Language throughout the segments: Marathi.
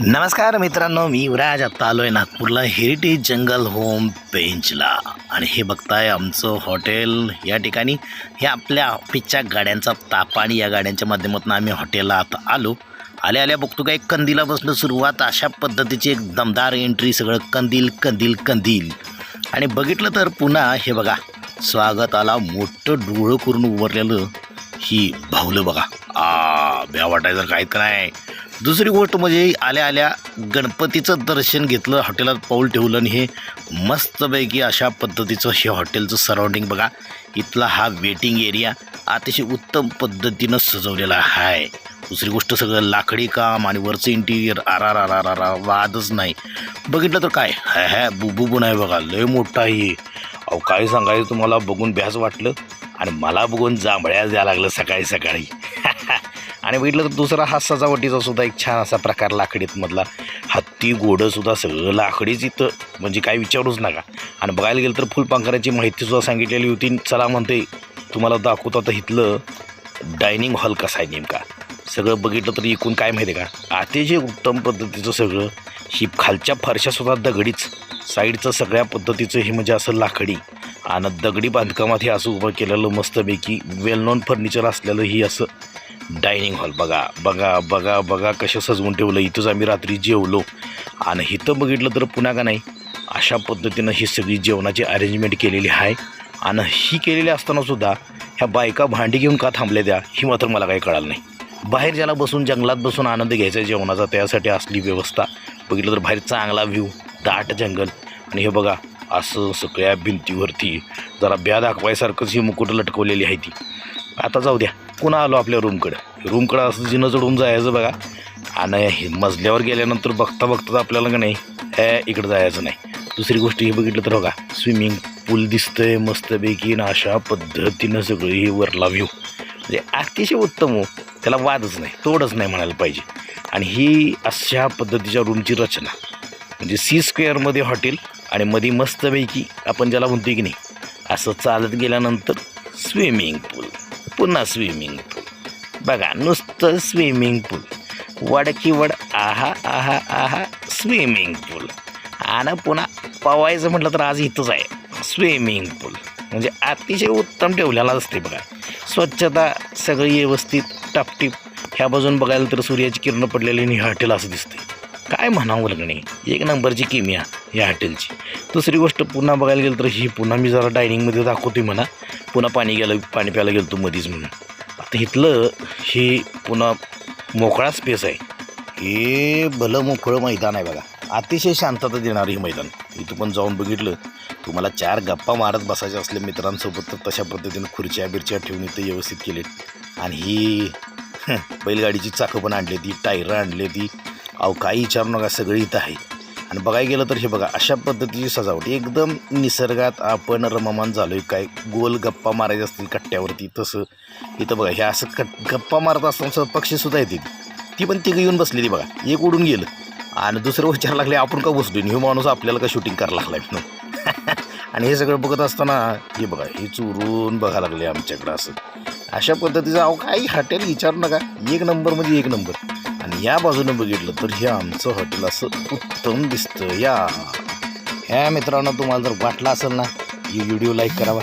नमस्कार मित्रांनो मी युवराज. आत्ता आलो आहे नागपूरला हेरिटेज जंगल होम बेंचला आणि हे बघताय आमचं हॉटेल या ठिकाणी. हे आपल्या ऑफिसच्या गाड्यांचा ताप आणि या गाड्यांच्या माध्यमातून आम्ही हॉटेलला आता आलो. आल्या आल्या बघतो काय कंदीला बसणं सुरुवात. अशा पद्धतीची एक दमदार एंट्री सगळं कंदील कंदील कंदील. आणि बघितलं तर पुन्हा हे बघा स्वागताला मोठं डोळं करून उभारलेलं ही भावलं बघा. आ ब्या वाटायचं काय तर नाही. दुसरी गोष्ट म्हणजे आल्या आल्या गणपतीचं दर्शन घेतलं हॉटेलात पाऊल ठेवलं आणि हे मस्तपैकी अशा पद्धतीचं हे हॉटेलचं सराउंडिंग बघा. इथला हा वेटिंग एरिया अतिशय उत्तम पद्धतीनं सजवलेला आहे. दुसरी गोष्ट सगळं लाकडी काम आणि वरचं interior R R R R R वादच नाही. बघितलं तर काय? हॅ हॅ बुबू नाही बघा लय मोठा आहे. अहो काय सांगायचं तुम्हाला बघून भ्यास वाटलं. आणि मला बघून जांभळ्या द्यायला लागलं सकाळी सकाळी. आणि बघितलं तर दुसरा हा सजावटीचा सुद्धा एक छान असा प्रकार लाकडीत मधला हत्ती गोडंसुद्धा सगळं लाकडीच इथं म्हणजे काय विचारूच नका. आणि बघायला गेलं तर फुलपांखराची माहितीसुद्धा सांगितलेली होती. चला म्हणते तुम्हाला दाखवतो आता इथलं डायनिंग हॉल कसा आहे नेमका. सगळं बघितलं तर एकूण काय माहिती आहे का? अतिशय उत्तम पद्धतीचं सगळं. ही खालच्या फरशासुद्धा दगडीच. साईडचं सगळ्या पद्धतीचं हे म्हणजे असं लाकडी. आणि दगडी बांधकामात हे असं उभं केलेलं मस्तपैकी वेल नोन फर्निचर असलेलं ही असं. Dining hall. बघा बघा बघा बघा कसं सजवून ठेवलं. इथंच आम्ही रात्री जेवलो. आणि इथं बघितलं तर पुन्हा का नाही अशा पद्धतीनं ही सगळी जेवणाची अरेंजमेंट केलेली आहे. आणि ही केलेली असतानासुद्धा ह्या बायका भांडी घेऊन का थांबल्या द्या ही मात्र मला काही कळालं नाही. बाहेर ज्याला बसून जंगलात बसून आनंद घ्यायचा आहे जेवणाचा त्यासाठी असली व्यवस्था. बघितलं तर बाहेर चांगला व्ह्यू दाट जंगल. आणि हे बघा असं सगळ्या भिंतीवरती जरा ब्या दाखवायसारखंच ही मुकुट लटकवलेली आहे ती. आता जाऊ द्या. पुन्हा आलो आपल्या रूमकडं रूमकडं असं जिनं चढून जायचं बघा. आणि हे मजल्यावर गेल्यानंतर बघता बघता आपल्याला का नाही हे इकडं जायचं नाही. दुसरी गोष्ट हे बघितलं तर बघा स्विमिंग पूल दिसतंय मस्तपैकी ना अशा पद्धतीनं सगळं हे वरला व्ह्यू म्हणजे अतिशय उत्तम हो. त्याला वादच नाही तोडच नाही म्हणायला पाहिजे. आणि ही अशा पद्धतीच्या रूमची रचना. म्हणजे सी स्क्वेअरमध्ये हॉटेल आणि मध्ये मस्तपैकी आपण ज्याला म्हणतो की नाही असं चालत गेल्यानंतर स्विमिंग पूल पुन्हा स्विमिंग पूल बघा नुसतं स्विमिंग पूल वड की वड आहा आहा आहा स्विमिंग पूल आणि पुन्हा पवायचं म्हटलं तर आज इथंच आहे. स्विमिंग पूल म्हणजे अतिशय उत्तम ठेवलेला असते बघा. स्वच्छता सगळी व्यवस्थित टापटीप. ह्या बाजून बघायला तर सूर्याची किरणं पडलेली आणि हे हॉटेल असं दिसते काय म्हणावं लागलं एक नंबरची किमिया या हॉटेलची. दुसरी गोष्ट पुन्हा बघायला गेलं तर ही पुन्हा मी जरा डायनिंगमध्ये दाखवते म्हणा. पुन्हा पाणी गेलं पाणी प्यायला गेलो तो मधीच म्हणून. आता इथलं हे पुन्हा मोकळा स्पेस आहे. हे भलं मोकळं मैदान आहे बघा. अतिशय शांतता देणारं हे मैदान. इथं पण जाऊन बघितलं. तुम्हाला चार गप्पा मारत बसायचे असले मित्रांसोबत तर तशा पद्धतीनं खुर्च्या बिरच्या ठेवून इथं व्यवस्थित केले आणि ही बैलगाडीची चाकं पण आणली ती टायरं आणली ती अहो काही विचारू नका सगळी इथं आहे. आणि बघायला गेलं तर हे बघा अशा पद्धतीची सजावट. एकदम निसर्गात आपण रममान झालो आहे काय गोल गप्पा मारायचे असतील कट्ट्यावरती तसं. इथं बघा हे असं कट गप्पा मारत असताना पक्षीसुद्धा येतील ती पण तिघं येऊन बसलेली बघा. एक उडून गेलं. आणि दुसरं विचार लागले आपण का बसलो हे माणूस आपल्याला का शूटिंग करायला लागला म्हणून? आणि हे सगळं बघत असताना हे बघा हे चुरून बघा लागले आमच्याकडं असं. अशा पद्धतीचं अहो काही हॉटेल विचारू नका. एक नंबर म्हणजे एक नंबर. आणि या बाजूनं बघितलं तर हे आमचं हॉटेल असं उत्तम दिसतं. या. ह्या मित्रांनो तुम्हाला जर वाटलं असेल ना ही व्हिडिओ लाईक करावा.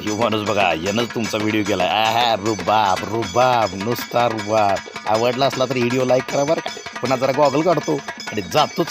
यो माणूस बघा यानंच तुमचा व्हिडिओ केला. हा रुबाब रुबाब नुसता रुबाब. आवडला असला तर व्हिडिओ लाईक करा बरं पुन्हा जरा गॉगल काढतो आणि जातोच.